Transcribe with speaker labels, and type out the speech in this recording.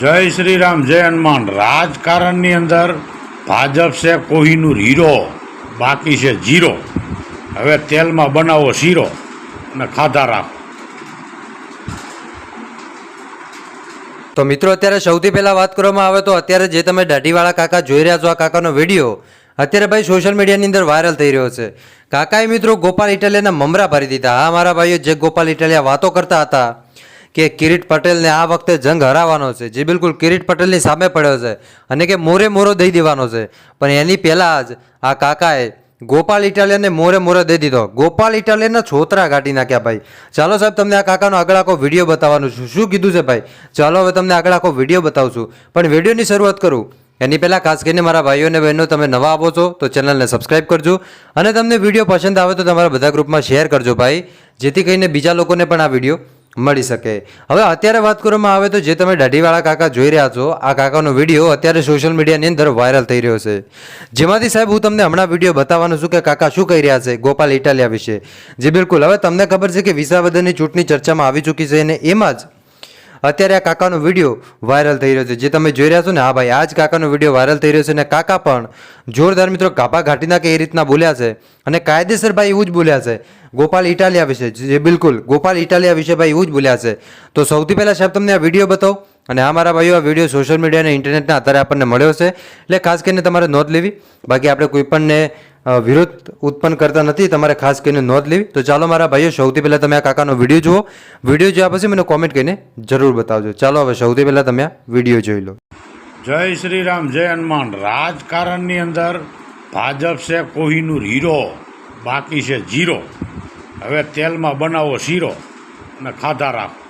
Speaker 1: જય શ્રી રામ જય હનુમાન. રાજકારણની અંદર ભાજપ છે કોહિનૂર હીરો, બાકી છે જીરો. હવે તેલમાં બનાવો શીરો અને ખાધા રાખો.
Speaker 2: તો મિત્રો, અત્યારે સૌથી પહેલાં વાત કરવામાં આવે તો અત્યારે જે તમે દાઢીવાળા કાકા જોઈ રહ્યા છો, આ કાકાનો વીડિયો, અત્યારે ભાઈ સોશિયલ મીડિયાની અંદર વાયરલ થઈ રહ્યો છે. કાકાએ મિત્રો ગોપાલ ઇટાલિયાના મમરા ભરી દીધા. હા, મારા ભાઈઓ, જે ગોપાલ ઇટાલિયા વાતો કરતા હતા કે કિરીટ પટેલને આ વખતે જંગ હરાવવાનો છે. જે બિલકુલ કિરીટ પટેલની સામે પડ્યો છે અને કે મોરે મોરો દઈ દેવાનો છે. પણ એની પહેલાં જ આ કાકાએ ગોપાલ ઇટાલિયાને મોરે મોરે દઈ દીધો. ગોપાલ ઇટાલિયાના છોતરા કાઢી નાખ્યા ભાઈ. ચાલો સાહેબ, તમને આ કાકાનો આગળ આખો વીડિયો બતાવવાનું છું. શું કીધું છે ભાઈ? ચાલો હવે તમને આગળ આખો વીડિયો બતાવું છું પણ વિડીયોની શરૂઆત કરું. એની પહેલાં ખાસ કરીને મારા ભાઈઓ અને બહેનો, તમે નવા આવો છો તો ચેનલને સબસ્ક્રાઇબ કરજો અને તમને વીડિયો પસંદ આવે તો તમારા બધા ગ્રુપમાં શેર કરજો ભાઈ. જેથી કરીને બીજા લોકોને પણ આ વીડિયો મળી શકે. હવે અત્યારે વાત કરવામાં આવે તો જે તમે દાઢીવાળા કાકા જોઈ રહ્યા છો, આ કાકાનો વીડિયો અત્યારે સોશિયલ મીડિયાની અંદર વાયરલ થઈ રહ્યો છે. જેમાંથી સાહેબ હું તમને હમણાં વીડિયો બતાવવાનું છું કે કાકા શું કહી રહ્યા છે ગોપાલ ઇટાલિયા વિશે. જે બિલકુલ, હવે તમને ખબર છે કે વિસાવદનની ચૂંટણી ચર્ચામાં આવી ચૂકી છે અને એમાં જ અત્યારે આ કાકાનો વીડિયો વાયરલ થઈ રહ્યો છે. જે તમે જોઈ રહ્યા છો ને હા ભાઈ આ જ કાકાનો વીડિયો વાયરલ થઈ રહ્યો છે અને કાકા પણ જોરદાર મિત્રો કાપા ઘાટીના કે એ રીતના બોલ્યા છે અને કાયદેસર ભાઈ એવું જ બોલ્યા છે. ગોપાલ ઇટાલિયા વિશે જે બિલકુલ ગોપાલ ઇટાલિયા વિશે ભાઈ એવું જ બોલ્યા છે. તો સૌથી પહેલાં સાહેબ તમને આ વીડિયો બતાવો અને આ મારા ભાઈઓ આ વીડિયો સોશિયલ મીડિયા અને ઇન્ટરનેટના આધારે આપણને મળ્યો છે. એટલે ખાસ કરીને તમારે નોંધ લેવી. બાકી આપણે કોઈ પણને અ, વિરોધ ઉત્પન્ન કરતા નથી, તમારે ખાસ કરીને નોંધ લેવી. તો ચાલો મારા ભાઈઓ, સૌથી પહેલાં તમે આ કાકાનો વીડિયો જુઓ. વીડિયો જોયા પછી મને કોમેન્ટ કરીને જરૂર બતાવજો. ચાલો હવે સૌથી પહેલાં તમે આ વીડિયો જોઈ લો.
Speaker 1: જય શ્રી રામ જય હનુમાન. રાજકારણની અંદર ભાજપ છે કોહિનૂર હીરો, બાકી છે જીરો હવે તેલમાં બનાવો શીરો અને ખાધા રાખો.